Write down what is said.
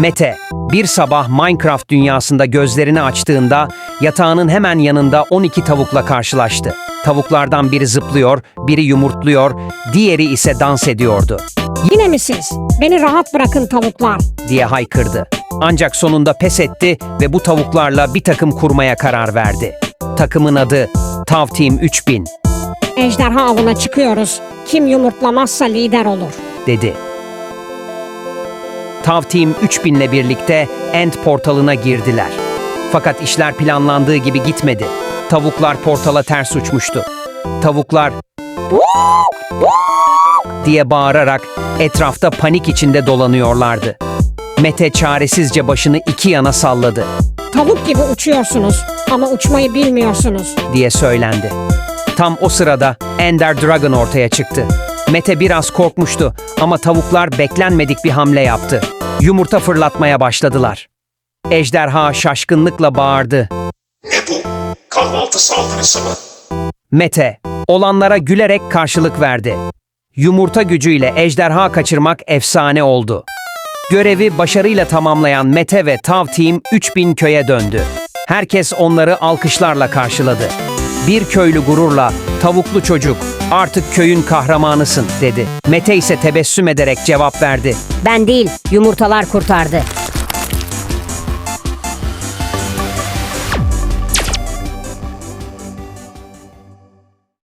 Mete, bir sabah Minecraft dünyasında gözlerini açtığında yatağının hemen yanında 12 tavukla karşılaştı. Tavuklardan biri zıplıyor, biri yumurtluyor, diğeri ise dans ediyordu Yine mi siz? Beni rahat bırakın tavuklar. diye haykırdı. Ancak sonunda pes etti ve bu tavuklarla bir takım kurmaya karar verdi. Takımın adı Tav Team 3000 Ejderha avına çıkıyoruz. Kim yumurtlamazsa lider olur. dedi. Tav Team 3000 ile birlikte End portalına girdiler. Fakat işler planlandığı gibi gitmedi. Tavuklar portala ters uçmuştu. Tavuklar diye bağırarak etrafta panik içinde dolanıyorlardı. Mete çaresizce başını iki yana salladı Tavuk gibi uçuyorsunuz ama uçmayı bilmiyorsunuz. diye söylendi. Tam o sırada Ender Dragon ortaya çıktı. Mete biraz korkmuştu ama tavuklar beklenmedik bir hamle yaptı. Yumurta fırlatmaya başladılar. Ejderha şaşkınlıkla bağırdı. Ne bu? Kahvaltı saldırısı mı? Mete, olanlara gülerek karşılık verdi. Yumurta gücüyle ejderha kaçırmak efsane oldu. Görevi başarıyla tamamlayan Mete ve Tav Team 3000 köye döndü. Herkes onları alkışlarla karşıladı. Bir köylü gururla, tavuklu çocuk, artık köyün kahramanısın dedi. Mete ise tebessüm ederek cevap verdi. Ben değil, yumurtalar kurtardı.